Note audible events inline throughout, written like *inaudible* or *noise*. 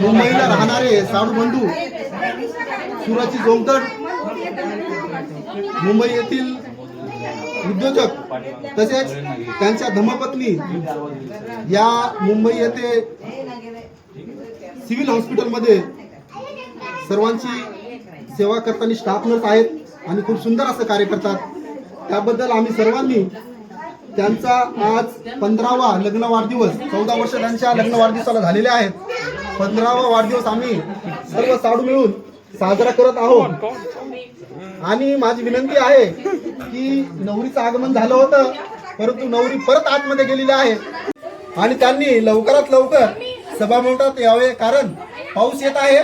मुंबईला राहणारे साडू बंधू सुराची जोमतड मुंबई येथील उद्योजक तसेच त्यांच्या धमपत्नी या मुंबई येथे सिव्हिल हॉस्पिटलमध्ये सर्वांची सेवा करताना स्टाफ नर्स आहेत आणि खूप सुंदर असं कार्य करतात. त्याबद्दल आम्ही सर्वांनी त्यांचा आज पंधरावा लग्न वाढदिवस चौदा वर्ष त्यांच्या लग्न वाढदिवसाला झालेले आहेत. पंधरावा वाढदिवस आम्ही सर्व साडू मिळून साजरा करत आहोत. आणि माझी विनंती आहे की नवरीचं आगमन झालं होतं परंतु नवरी परत आतमध्ये गेलेली आहे. आणि त्यांनी लवकरात लवकर सभामंडपात यावे कारण पाऊस येत आहे.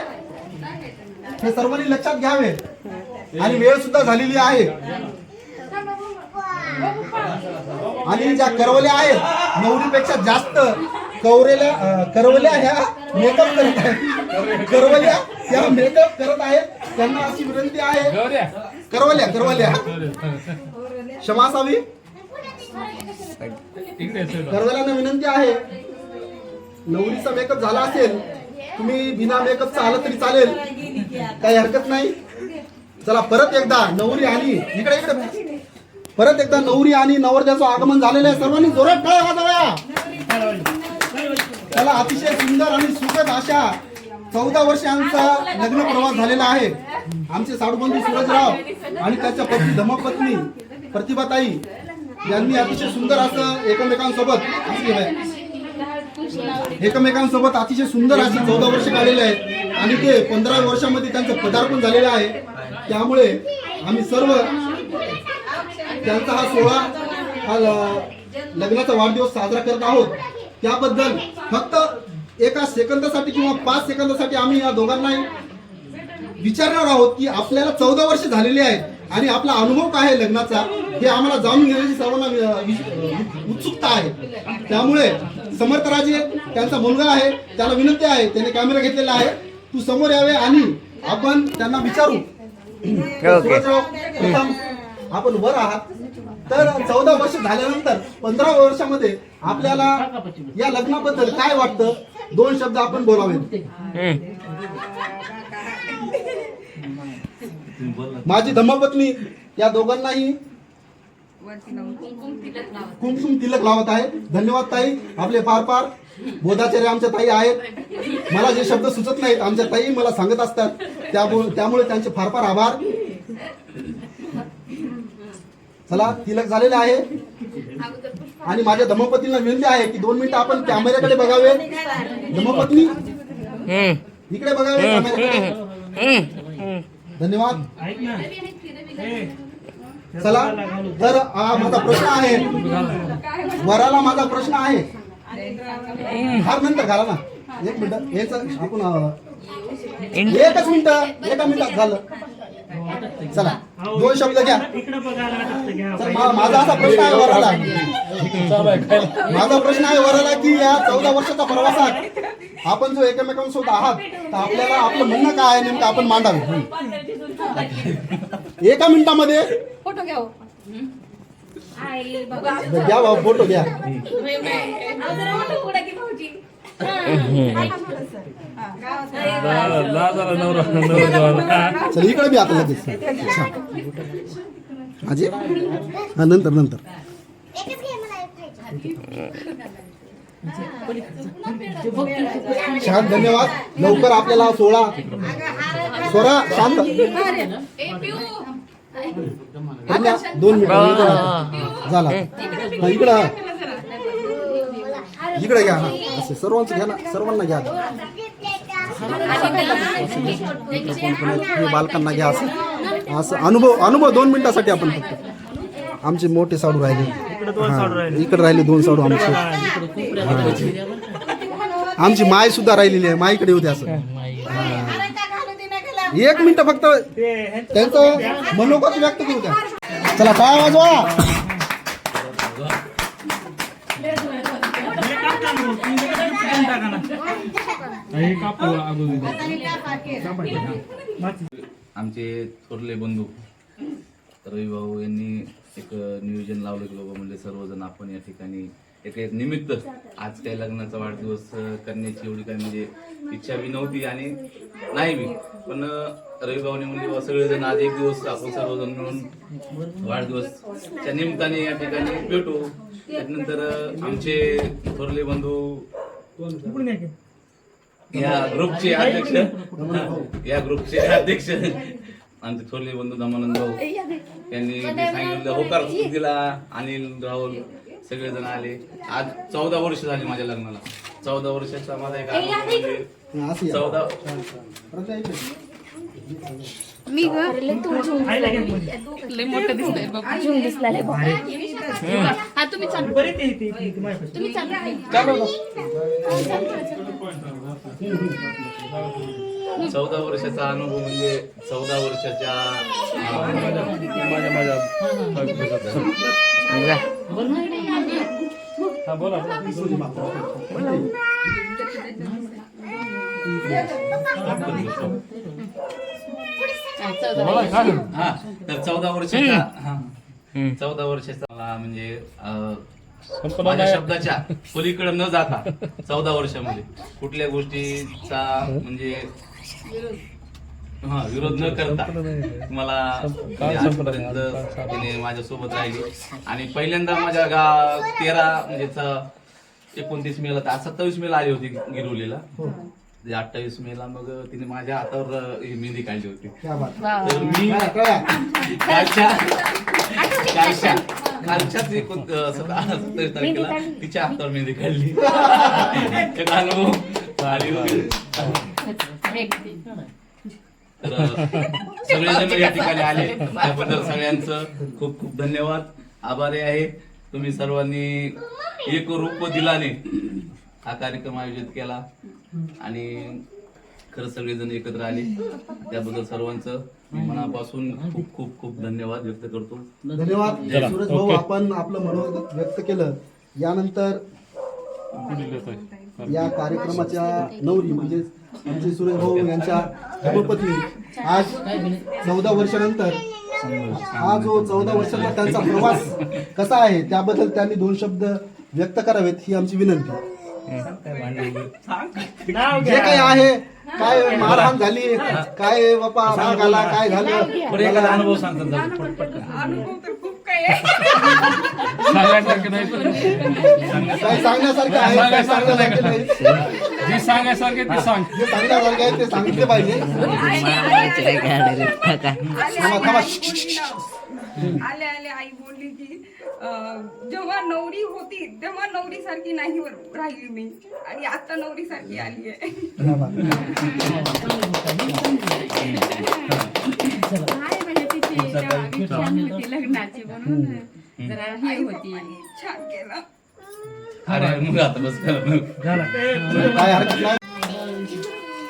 हे सर्वांनी लक्षात घ्यावे. आणि वेळ सुद्धा झालेली आहे. आणि ज्या करवल्या आहेत नवरीपेक्षा जास्त कवरेल्या करवल्या ह्या मेकअप करत आहेत. करवल्या त्या मेकअप करत आहेत. त्यांना अशी विनंती आहे. करवल्या. करवल्या क्षमा असावी करवल्याना विनंती आहे. नवरीचा मेकअप झाला असेल तुम्ही बिना मेकअपचा आलं तरी चालेल. काही हरकत नाही. चला परत एकदा नवरी आणि इकडे इकडे. परत एकदा नवरी आणि नवरदेवाचं आगमन झालेलं आहे. सर्वांनी जोरात टाळ्या वाजवा त्याला अतिशय सुंदर आणि सुखद अशा चौदा वर्षांचा लग्न प्रवास झालेला आहे. आमचे साडूबंधू सूरजराव आणि त्याच्या पत्नी धमपत्नी प्रतिभाताई यांनी अतिशय सुंदर असं एकमेकांसोबत आहे. एकमेकांसोबत अतिशय सुंदर अशी चौदा वर्ष काढलेले आहेत. आणि ते पंधरा वर्षामध्ये त्यांचं पदार्पण झालेलं आहे. त्यामुळे आम्ही सर्व त्यांचा हा सोहळा हा लग्नाचा वाढदिवस साजरा करत आहोत. त्याबद्दल फक्त एका सेकंदासाठी किंवा पाच सेकंदासाठी आम्ही या दोघांनाही विचारणार आहोत की आपल्याला चौदा वर्ष झालेली आहेत आणि आपला अनुभव काय आहे लग्नाचा हे आम्हाला जाणून घेण्याची सर्वांना उत्सुकता आहे. त्यामुळे समर्थराजे त्यांचा मुलगा आहे त्याला विनंती आहे त्याने कॅमेरा घेतलेला आहे. तू समोर यावे आणि आपण त्यांना विचारू. आपण वर आहात. तर चौदा वर्ष झाल्यानंतर पंधरा वर्षामध्ये आपल्याला या लग्नाबद्दल काय वाटतं? दोन शब्द आपण बोलावे. माझी धम्मपत्नी या दोघांनाही कुमकुम तिलक लावत आहे. धन्यवाद ताई. आपले फार फार बोधाचार्य आमच्या ताई आहेत. मला जे शब्द सुचत नाहीत आमच्या ताई मला सांगत असतात. त्यामुळे त्यामुळे त्यांचे फार फार आभार. चला तिलक झालेला आहे. आणि माझ्या धमपत्नीला विनंती आहे की दोन मिनिटं आपण कॅमेऱ्याकडे बघावे. धमपत्नी इकडे बघावे कॅमेऱ्याकडे. धन्यवाद. चला तर हा माझा प्रश्न आहे. वराला माझा प्रश्न आहे. फार नंतर घाला ना. एक मिनिट हेच आपण एकच मिनिट एका मिनिटात झालं. चला. दोन शब्द घ्या. माझा असा प्रश्न आहे वराला. माझा प्रश्न आहे वराला की या चौदा वर्षाच्या प्रवासात आपण जो एकमेकांसोबत आहात तर आपल्याला आपलं म्हणणं काय आहे नेमकं आपण मांडावे? एका मिनिटामध्ये. फोटो घ्या हो. आई बाबा. घ्या फोटो घ्या. चल इकडे बी आता लगेच. अच्छा. आजी? हा नंतर नंतर. छान धन्यवाद. लवकर आपल्याला सोहळा स्वरा शांत. दोन मिनिट. झाला. हा, इकडं हा. इकडे घ्या हा असं सर्वांचं घ्या ना. सर्वांना घ्या कोण कोण आहेत? हे बालकांना घ्या असं. असं अनुभव अनुभव दोन मिनिटासाठी आपण फक्त. आमचे मोठे साडू राहिले. हा, इकडे राहिले दोन साडू आमचे. आमची माय सुद्धा राहिलेली आहे. माईकडे होते असं. एक मिनिट फक्त. त्यांचं मनोगत व्यक्त करू द्या. चला काय वाजवा. आमचे थोरले बंधू रवी भाऊ यांनी एक नियोजन लावलं की बाबा म्हणजे सर्वजण आपण या ठिकाणी एक एक निमित्त आज काही लग्नाचा वाढदिवस करण्याची एवढी काही म्हणजे इच्छा बी नव्हती आणि नाही बी. पण रविभाऊने म्हणजे सगळेजण आज एक दिवस आपण सर्वजण मिळून वाढदिवसच्या निमित्ताने या ठिकाणी भेटू. त्यानंतर आमचे थोरले बंधू या ग्रुपचे अध्यक्ष. या ग्रुपचे अध्यक्ष. आमचे थोरले बंधू दमानंद भाऊ. यांनी जे सांगितलं होकार दिला. अनिल राहुल सगळेजण आले. आज चौदा वर्ष झाली माझ्या लग्नाला. चौदा वर्षाचा माझा एक म्हणजे. चौदा. मी लय मोठं दिसतंय हा तुम्ही चालू. तुम्ही चालू. चौदा वर्षाचा अनुभव म्हणजे चौदा वर्षाच्या हा. तर चौदा वर्षाचा हा. चौदा वर्षाचा मला म्हणजे अं, माझ्या शब्दाच्या पलीकडे न जाता चौदा वर्षामध्ये कुठल्या गोष्टीचा म्हणजे हा विरोध न करता मला म्हणजे आजपर्यंत तिने माझ्यासोबत राहिली. आणि पहिल्यांदा माझ्या गा तेरा म्हणजे च- एकोणतीस मेला तर सत्तावीस मेला आली होती गिरवलीला म्हणजे अठ्ठावीस मेला मग तिने माझ्या हातावर अं, ही मेहंदी काढली होती. तर मी. कालच्या कालच्या कालच्याच एकोण सत्तावीस तारखेला तिच्या हातावर मेहंदी काढली *laughs* एक अनुभव भारी तर सगळेजण या ठिकाणी आले. त्याबद्दल सगळ्यांचं खूप खूप धन्यवाद. आभारी आहे. तुम्ही सर्वांनी एक रूप दिलाने हा कार्यक्रम आयोजित केला. आणि खरंच सगळेजण एकत्र आले. त्याबद्दल सर्वांचं मनापासून खूप खूप खूप धन्यवाद व्यक्त करतो. धन्यवाद. सुरेश भाऊ आपण आपलं मनोगत व्यक्त केलं. यानंतर या कार्यक्रमाच्या नवरी म्हणजे आमचे सुरेश भाऊ यांच्या धर्मपत्नी आज चौदा वर्षानंतर हा जो चौदा वर्षाचा त्यांचा प्रवास कसा आहे त्याबद्दल त्यांनी दोन शब्द व्यक्त करावेत ही आमची विनंती. जे काही आहे काय मारहाण झाली काय बापा राग आला काय झालं बरं एखादा अनुभव सांगतात अनुभव तर खूप काही आहे काय सांगण्यासारखं आहे काय सांगण्यासारखं नाही जे सांगायसारखे ते सांग जे सांगण्यासारखं आहे ते सांगितले पाहिजे. आले आले आई बोलली की जेव्हा नवरी होती तेव्हा नवरी सारखी नाही वर- राहिली मी. आणि आता नवरी सारखी आली आहे. काय म्हणजे लग्नाची म्हणून. जरा हे होती. छान केलं. अरे मग आता बस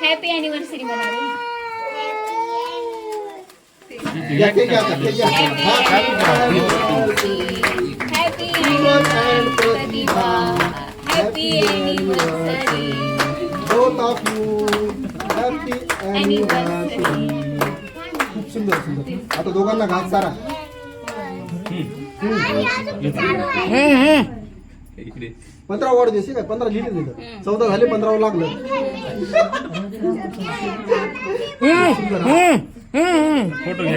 हॅपी अॅनिव्हर्सरी म्हणाले खूप सुंदर सुंदर आता दोघांना घास सारा इकडे पंधरा वाढ देशील काय पंधरा लिहिले तिथं चौदा झाले पंधरावर लागलं हा. फोटो घ्या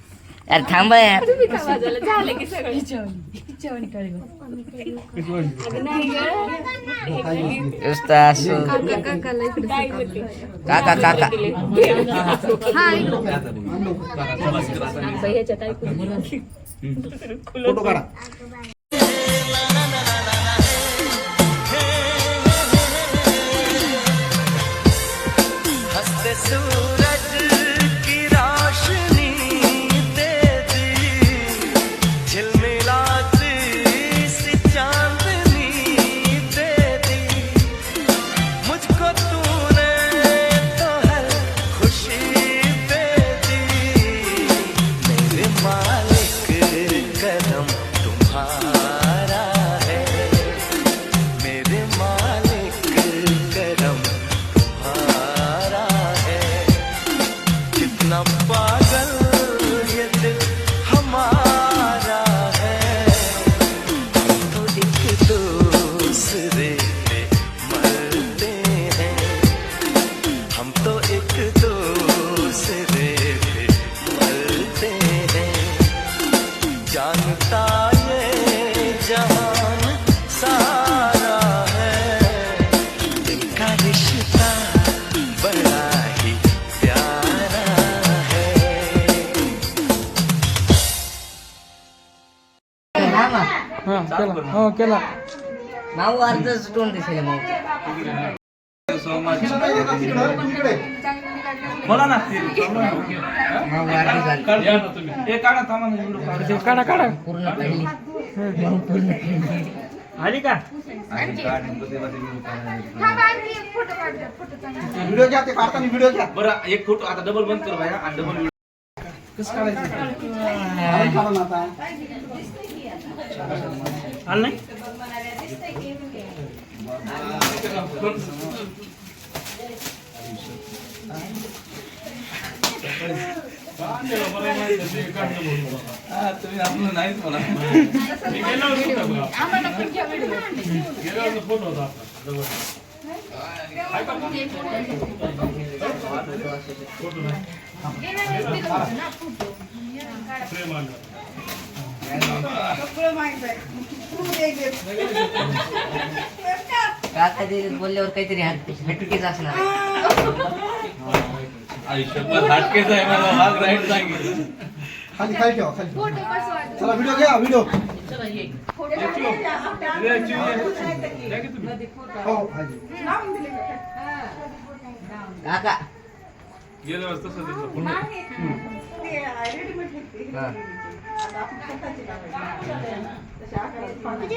यार असं. काका काका. फोटो काढा. हंसते चालू कर ना. माऊ अर्धच तोंड दिसेल. बोला ना. माऊ अर्धी झाली या ना तुम्ही हे काढा थांबा व्हिडिओ काढा पूर्ण पूर्ण पहिली आली का? काढ, काढा. व्हिडिओ घ्या ते काढताना व्हिडिओ घ्या. बरं एक फोटो आता डबल बंद कर भाया आणि डबल कसं काढायचं? आलं नाही हा, तुम्ही आपलं नाहीच मला मी गेल्यावर होता बघा. गेल्यावर फोटो होता आपला. जवळ. आहे का? फोटो नाही. प्रेम आलं. सगळं माहीत आहे. तू दे गे. काका ते बोलल्यावर काहीतरी हट- हटकेच असणार आयुष्यभर हाटकेच आहे मला राईट सांगितलं खाली खाली ठेवा खाली ठेवा. फोटो? चला व्हिडिओ घ्या व्हिडिओ फोटो. हो खाली लावून दिले का? काका गेल्या वेळेस तसं दिसलं. पुन्हा. नाही. ते रेडीमेड घेतली. हा. आता आपण स्वतःची लावायची. तशा आकारात पाहिजे.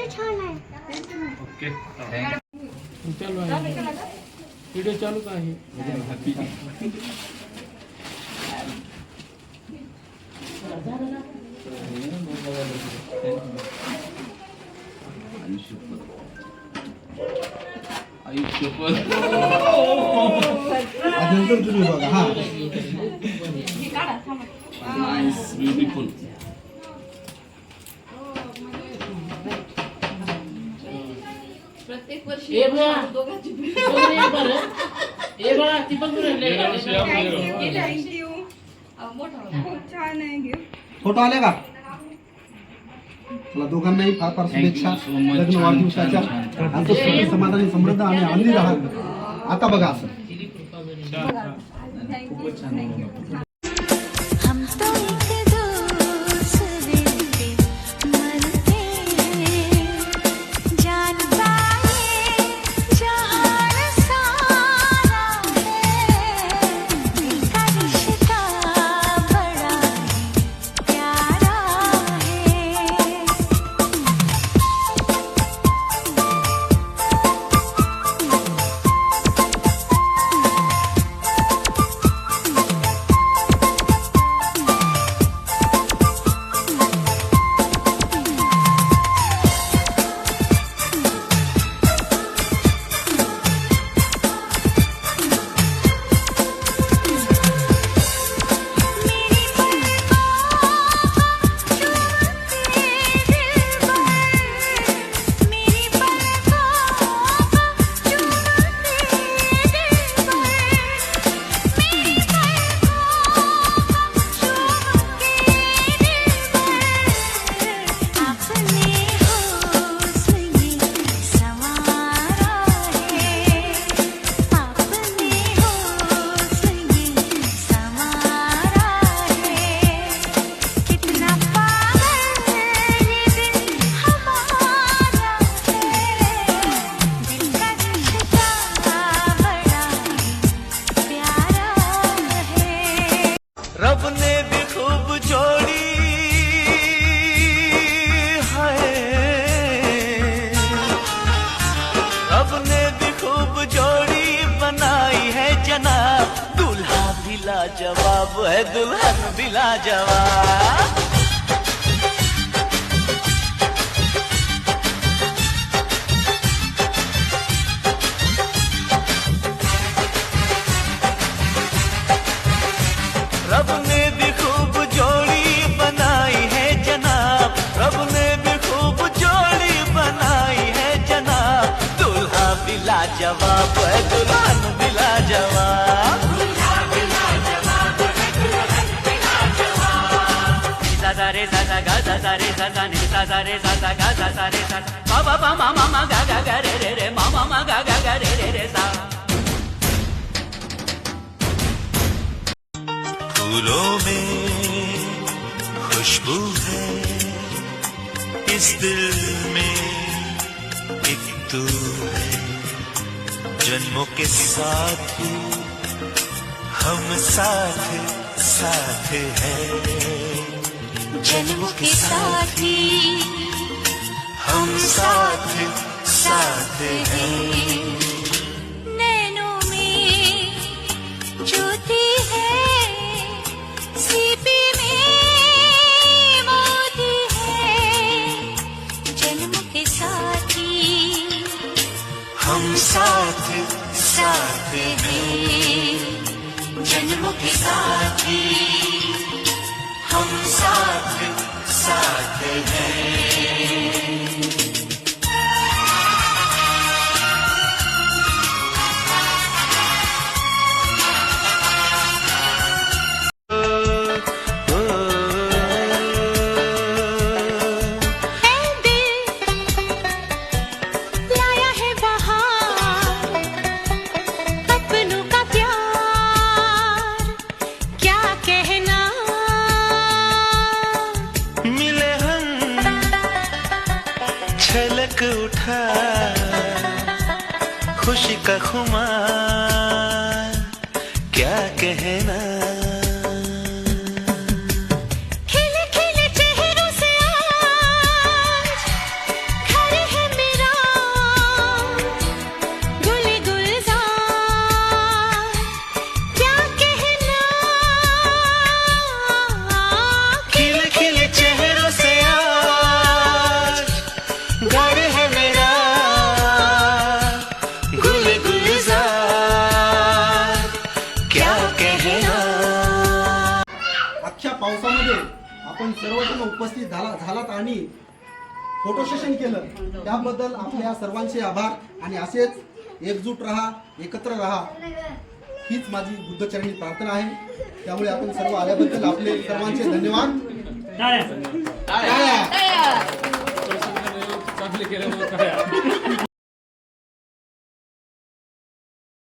हा खूप छान आहे फोटो आले का? चला दोघांनाही फार फार Thank you शुभेच्छा. so much. लग्न वाढदिवसाच्या छान, छान. आता सुखी समाधानी समृद्ध आणि आनंदी राहा. आता बघा असं. खूपच छान आहे. हम तो एक लाजवाब है दुल्हन रे सा सा नि सा सा, रे सा सा, गा सा सा, रे सा सा। मा मा मा मा, गा गा गा, रे रे रे मा मा, गा गा गा, रे रे रे सा। फूलों में खुशबू है, इस दिल में एक तू है। जन्मों के साथ हम साथ साथ हैं। जन्मों के साथी हम साथ साथ हैं। नैनों में ज्योति है सीपी में मोती है। जन्म के साथी हम साथ साथ हैं। जन्म के साथी हम साथ साथ हैं है। छलक खुशी का खुमार क्या कहना? आपण सर्वजण उपस्थित झाला झालात आणि फोटो सेशन केलं. त्याबद्दल आपल्या सर्वांचे आभार आणि असेच एकजूट राहा एकत्र राहा. हीच माझी बुद्धचरणी प्रार्थना आहे. त्यामुळे आपण सर्व आल्याबद्दल आपले सर्वांचे धन्यवाद. टाळ्या. चांगले केल्यामुळे काय